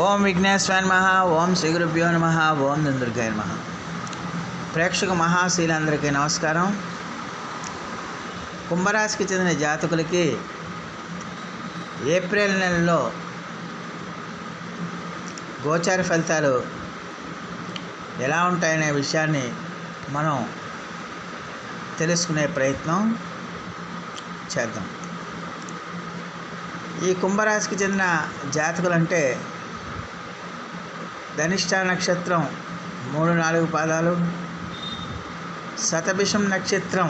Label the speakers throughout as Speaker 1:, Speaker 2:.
Speaker 1: ఓం విఘ్నేశ్వర నమ ఓం శ్రీ గురుభ్యో నమ ఓం దుర్గాయ నమ. ప్రేక్షక మహాశీలందరికీ నమస్కారం. కుంభరాశికి చెందిన జాతకులకి ఏప్రిల్ నెలలో గోచార ఫలితాలు ఎలా ఉంటాయనే విషయాన్ని మనం తెలుసుకునే ప్రయత్నం చేద్దాం. ఈ కుంభరాశికి చెందిన జాతకులు అంటే ధనిష్ట నక్షత్రం మూడు నాలుగు పాదాలు. శతభిషం నక్షత్రం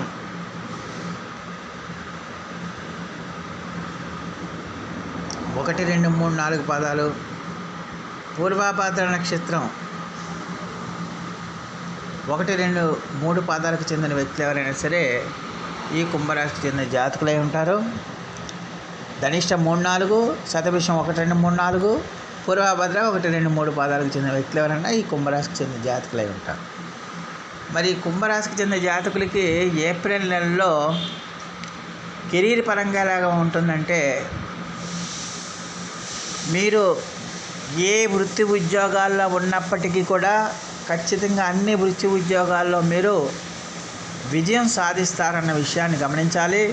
Speaker 1: ఒకటి రెండు మూడు నాలుగు పాదాలు. పూర్వాపాత్ర నక్షత్రం ఒకటి రెండు మూడు పాదాలకు చెందిన వ్యక్తులు ఎవరైనా సరే ఈ కుంభరాశికి చెందిన జాతకులై ఉంటారు. ధనిష్ట మూడు నాలుగు శతభిషం ఒకటి రెండు మూడు నాలుగు పూర్వభద్ర ఒకటి రెండు మూడు పాదాలకు చెందిన వ్యక్తులు ఎవరన్నా ఈ కుంభరాశికి చెందిన జాతకులై ఉంటారు. మరి కుంభరాశికి చెందిన జాతకులకి ఏప్రిల్ నెలలో కెరీర్ పరంగా ఎలాగా ఉంటుందంటే మీరు ఏ వృత్తి ఉద్యోగాల్లో ఉన్నప్పటికీ కూడా ఖచ్చితంగా అన్ని వృత్తి ఉద్యోగాల్లో మీరు విజయం సాధిస్తారన్న విషయాన్ని గమనించాలి.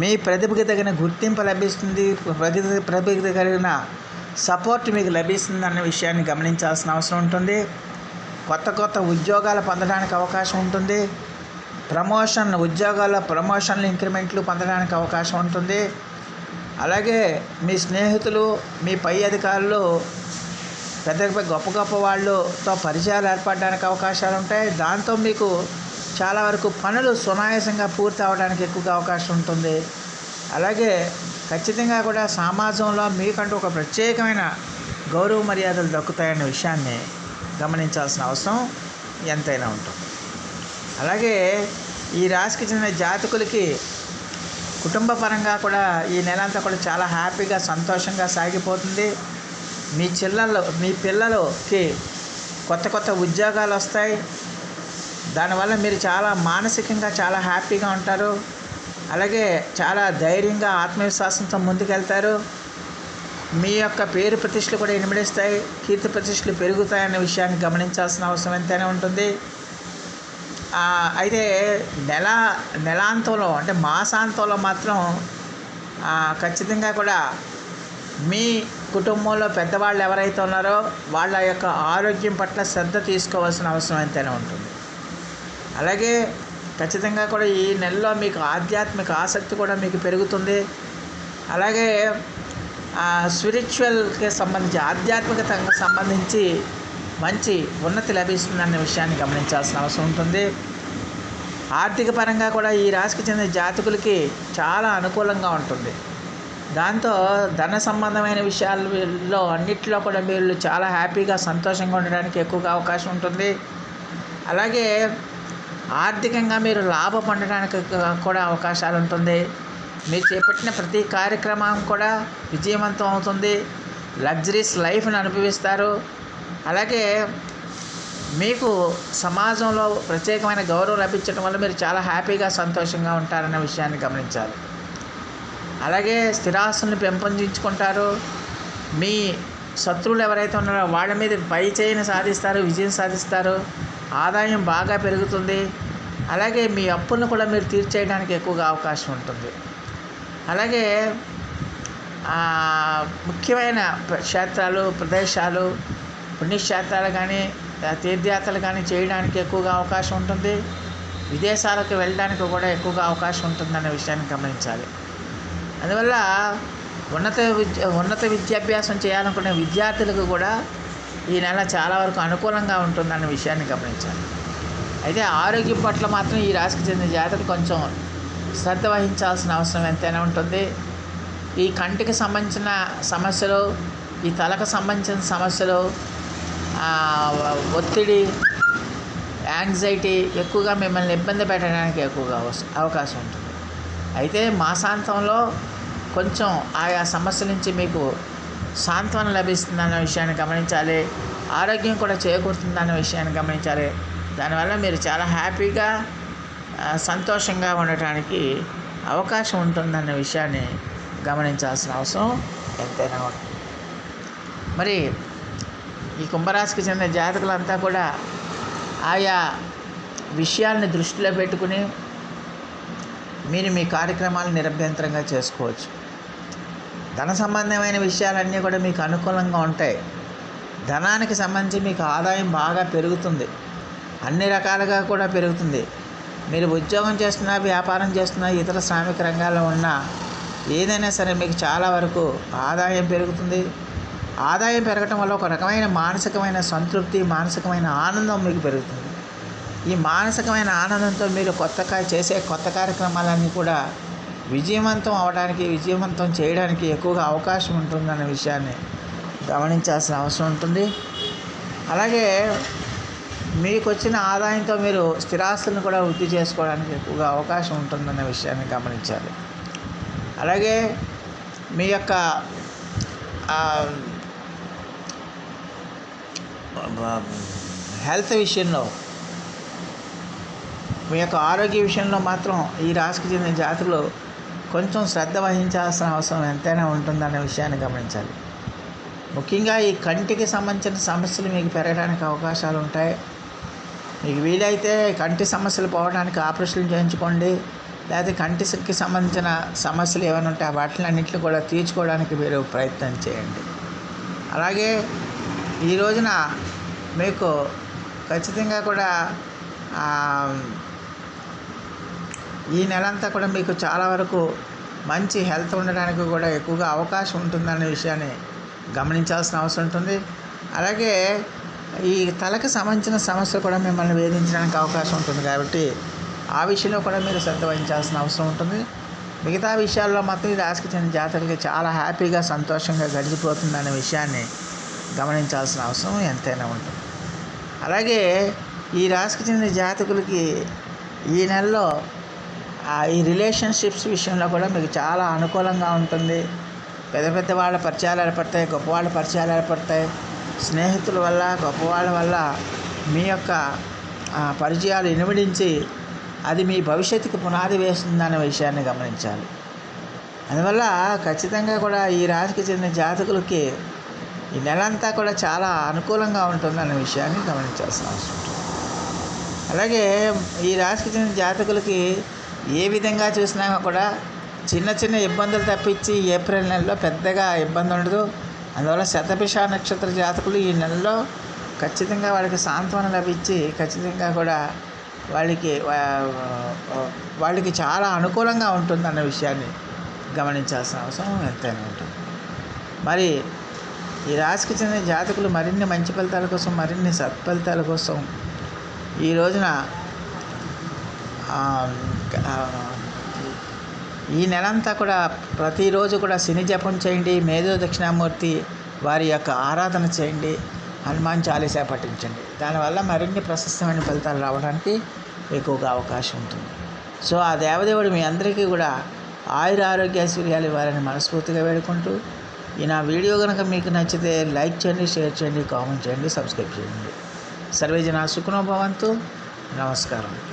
Speaker 1: మీ ప్రతిభకి తగిన గుర్తింపు లభిస్తుంది ప్రతి ప్రతిభకి కలిగిన సపోర్ట్ మీకు లభిస్తుంది అన్న విషయాన్ని గమనించాల్సిన అవసరం ఉంటుంది. కొత్త కొత్త ఉద్యోగాలు పొందడానికి అవకాశం ఉంటుంది. ప్రమోషన్ ఉద్యోగాల్లో ప్రమోషన్లు ఇంక్రిమెంట్లు పొందడానికి అవకాశం ఉంటుంది. అలాగే మీ స్నేహితులు మీ పై అధికారులు పెద్ద పెద్ద గొప్ప గొప్ప వాళ్ళతో పరిచయాలు ఏర్పడడానికి అవకాశాలు ఉంటాయి. దాంతో మీకు చాలా వరకు పనులు సునాయాసంగా పూర్తి అవడానికి ఎక్కువగా అవకాశం ఉంటుంది. అలాగే ఖచ్చితంగా కూడా సమాజంలో మీకంటూ ఒక ప్రత్యేకమైన గౌరవ మర్యాదలు దక్కుతాయన్న విషయాన్ని గమనించాల్సిన అవసరం ఎంతైనా ఉంటుంది. అలాగే ఈ రాశికి చెందిన జాతకులకి కుటుంబ పరంగా కూడా ఈ నెల అంతా కూడా చాలా హ్యాపీగా సంతోషంగా సాగిపోతుంది. మీ చిల్లలు మీ పిల్లలకి కొత్త కొత్త ఉద్యోగాలు వస్తాయి. దానివల్ల మీరు చాలా మానసికంగా చాలా హ్యాపీగా ఉంటారు. అలాగే చాలా ధైర్యంగా ఆత్మవిశ్వాసంతో ముందుకెళ్తారు. మీ యొక్క పేరు ప్రతిష్టలు కూడా ఇనిమిడిస్తాయి. కీర్తి ప్రతిష్టలు పెరుగుతాయన్న విషయాన్ని గమనించాల్సిన అవసరం ఎంతైనా ఉంటుంది. అయితే నెల నెలాంతంలో అంటే మాసాంతంలో మాత్రం ఖచ్చితంగా కూడా మీ కుటుంబంలో పెద్దవాళ్ళు ఎవరైతే ఉన్నారో వాళ్ళ యొక్క ఆరోగ్యం పట్ల శ్రద్ధ తీసుకోవాల్సిన అవసరం ఎంతైనా ఉంటుంది. అలాగే ఖచ్చితంగా కూడా ఈ నెలలో మీకు ఆధ్యాత్మిక ఆసక్తి కూడా మీకు పెరుగుతుంది. అలాగే స్పిరిచువల్కి సంబంధించి ఆధ్యాత్మికతకు సంబంధించి మంచి ఉన్నతి లభిస్తుందన్న విషయాన్ని గమనించాల్సిన అవసరం ఉంటుంది. ఆర్థిక పరంగా కూడా ఈ రాశికి చెందిన జాతకులకి చాలా అనుకూలంగా ఉంటుంది. దాంతో ధన సంబంధమైన విషయాల్లో అన్నిట్లో కూడా వీళ్ళు చాలా హ్యాపీగా సంతోషంగా ఉండడానికి ఎక్కువగా అవకాశం ఉంటుంది. అలాగే ఆర్థికంగా మీరు లాభ పొందడానికి కూడా అవకాశాలు ఉంటుంది. మీరు చేపట్టిన ప్రతి కార్యక్రమం కూడా విజయవంతం అవుతుంది. లగ్జరీస్ లైఫ్ని అనుభవిస్తారు. అలాగే మీకు సమాజంలో ప్రత్యేకమైన గౌరవం లభించడం వల్ల మీరు చాలా హ్యాపీగా సంతోషంగా ఉంటారన్న విషయాన్ని గమనించాలి. అలాగే స్థిరాస్తుల్ని పెంపొందించుకుంటారు. మీ శత్రువులు ఎవరైతే ఉన్నారో వాళ్ళ మీద పై చేయిని సాధిస్తారు విజయం సాధిస్తారు. ఆదాయం బాగా పెరుగుతుంది. అలాగే మీ అప్పులను కూడా మీరు తీర్చేయడానికి ఎక్కువగా అవకాశం ఉంటుంది. అలాగే ముఖ్యమైన క్షేత్రాలు ప్రదేశాలు పుణ్యక్షేత్రాలు కానీ తీర్థయాత్రలు కానీ చేయడానికి ఎక్కువగా అవకాశం ఉంటుంది. విదేశాలకు వెళ్ళడానికి కూడా ఎక్కువగా అవకాశం ఉంటుందనే విషయాన్ని గమనించాలి. అందువల్ల ఉన్నత విద్య ఉన్నత విద్యాభ్యాసం చేయాలనుకునే విద్యార్థులకు కూడా ఈ నెల చాలా వరకు అనుకూలంగా ఉంటుందన్న విషయాన్ని గమనించాలి. అయితే ఆరోగ్యం పట్ల మాత్రం ఈ రాశికి చెందిన జాతకు కొంచెం శ్రద్ధ వహించాల్సిన అవసరం ఎంతైనా ఉంటుంది. ఈ కంటికి సంబంధించిన సమస్యలు ఈ తలకు సంబంధించిన సమస్యలు ఒత్తిడి యాంగ్జైటీ ఎక్కువగా మిమ్మల్ని ఇబ్బంది పెట్టడానికి ఎక్కువగా అవకాశం ఉంటుంది. అయితే మాసాంతంలో కొంచెం ఆయా సమస్య నుంచి మీకు సాంత్వన లభిస్తుందన్న విషయాన్ని గమనించాలి. ఆరోగ్యం కూడా చేకూరుతుందన్న విషయాన్ని గమనించాలి. దానివల్ల మీరు చాలా హ్యాపీగా సంతోషంగా ఉండటానికి అవకాశం ఉంటుందన్న విషయాన్ని గమనించాల్సిన అవసరం ఎంతైనా ఉంటుంది మరి ఈ కుంభరాశికి చెందిన జాతకులంతా కూడా ఆయా విషయాల్ని దృష్టిలో పెట్టుకుని మీరు మీ కార్యక్రమాలను నిరభ్యంతరంగా చేసుకోవచ్చు. ధన సంబంధమైన విషయాలన్నీ కూడా మీకు అనుకూలంగా ఉంటాయి. ధనానికి సంబంధించి మీకు ఆదాయం బాగా పెరుగుతుంది. అన్ని రకాలుగా కూడా పెరుగుతుంది. మీరు ఉద్యోగం చేస్తున్నా వ్యాపారం చేస్తున్నా ఇతర శ్రామిక రంగాల్లో ఉన్నా ఏదైనా సరే మీకు చాలా వరకు ఆదాయం పెరుగుతుంది. ఆదాయం పెరగటం వల్ల ఒక రకమైన మానసికమైన సంతృప్తి మానసికమైన ఆనందం మీకు పెరుగుతుంది. ఈ మానసికమైన ఆనందంతో మీరు కొత్త చేసే కొత్త కార్యక్రమాలన్నీ కూడా విజయవంతం అవడానికి విజయవంతం చేయడానికి ఎక్కువగా అవకాశం ఉంటుందన్న విషయాన్ని గమనించాల్సిన అవసరం ఉంటుంది. అలాగే మీకు వచ్చిన ఆదాయంతో మీరు స్థిరాస్తులను కూడా వృద్ధి చేసుకోవడానికి ఎక్కువగా అవకాశం ఉంటుందన్న విషయాన్ని గమనించాలి. అలాగే మీ యొక్క హెల్త్ విషయంలో మీ యొక్క ఆరోగ్య విషయంలో మాత్రం ఈ రాశికి చెందిన జాతులు కొంచెం శ్రద్ధ వహించాల్సిన అవసరం ఎంతైనా ఉంటుందనే విషయాన్ని గమనించాలి. ముఖ్యంగా ఈ కంటికి సంబంధించిన సమస్యలు మీకు పెరగడానికి అవకాశాలు ఉంటాయి. మీకు వీలైతే కంటి సమస్యలు పోవడానికి ఆపరేషన్లు చేయించుకోండి. లేకపోతే కంటికి సంబంధించిన సమస్యలు ఏమైనా ఉంటే వాటిలన్నింటిని కూడా తీర్చుకోవడానికి మీరు ప్రయత్నం చేయండి. అలాగే ఈ రోజున మీకు ఖచ్చితంగా కూడా ఈ నెలంతా కూడా మీకు చాలా వరకు మంచి హెల్త్ ఉండడానికి కూడా ఎక్కువగా అవకాశం ఉంటుందనే విషయాన్ని గమనించాల్సిన అవసరం ఉంటుంది. అలాగే ఈ తలకు సంబంధించిన సమస్యలు కూడా మిమ్మల్ని వేధించడానికి అవకాశం ఉంటుంది కాబట్టి ఆ విషయంలో కూడా మీరు శ్రద్ధ వహించాల్సిన అవసరం ఉంటుంది. మిగతా విషయాల్లో మాత్రం ఈ రాశికి చెందిన జాతకులకి చాలా హ్యాపీగా సంతోషంగా గడిచిపోతుందనే విషయాన్ని గమనించాల్సిన అవసరం ఎంతైనా ఉంటుంది. అలాగే ఈ రాశికి చెందిన జాతకులకి ఈ నెలలో ఈ రిలేషన్షిప్స్ విషయంలో కూడా మీకు చాలా అనుకూలంగా ఉంటుంది. పెద్ద పెద్ద వాళ్ళ పరిచయాలు ఏర్పడతాయి గొప్పవాళ్ళ పరిచయాలు ఏర్పడతాయి. స్నేహితుల వల్ల గొప్పవాళ్ళ వల్ల మీ యొక్క పరిచయాలు ఇనుమడించి అది మీ భవిష్యత్తుకి పునాది వేస్తుందనే విషయాన్ని గమనించాలి. అందువల్ల ఖచ్చితంగా కూడా ఈ రాశికి చెందిన జాతకులకి ఈ నెలంతా కూడా చాలా అనుకూలంగా ఉంటుందనే విషయాన్ని గమనించాల్సిన అవసరం అలాగే ఈ రాశికి చెందిన జాతకులకి ఏ విధంగా చూసినా కూడా చిన్న చిన్న ఇబ్బందులు తప్పించి ఏప్రిల్ నెలలో పెద్దగా ఇబ్బంది ఉండదు. అందువల్ల శతభిష నక్షత్ర జాతకులు ఈ నెలలో ఖచ్చితంగా వాళ్ళకి సాంత్వన లభించి ఖచ్చితంగా కూడా వాళ్ళకి వాళ్ళకి చాలా అనుకూలంగా ఉంటుందన్న విషయాన్ని గమనించాల్సిన అవసరం ఎంతైనా ఉంటుంది. మరి ఈ రాశికి చెందిన జాతకులు మరిన్ని మంచి ఫలితాల కోసం మరిన్ని సత్ఫలితాల కోసం ఈ రోజున ఈ నెలంతా కూడా ప్రతిరోజు కూడా శని జపం చేయండి మేధో దక్షిణామూర్తి వారి యొక్క ఆరాధన చేయండి హనుమాన్ చాలీసా పఠించండి. దానివల్ల మరిన్ని ప్రశస్తమైన ఫలితాలు రావడానికి ఎక్కువగా అవకాశం ఉంటుంది. సో ఆ దేవదేవుడు మీ అందరికీ కూడా ఆయుర ఆరోగ్య ఐశ్వర్యాలు ఇవ్వాలని మనస్ఫూర్తిగా వేడుకుంటూ ఈ నా వీడియో కనుక మీకు నచ్చితే లైక్ చేయండి షేర్ చేయండి కామెంట్ చేయండి సబ్స్క్రైబ్ చేయండి. సర్వేజన సుఖనోభవంతు భవంతు. నమస్కారం.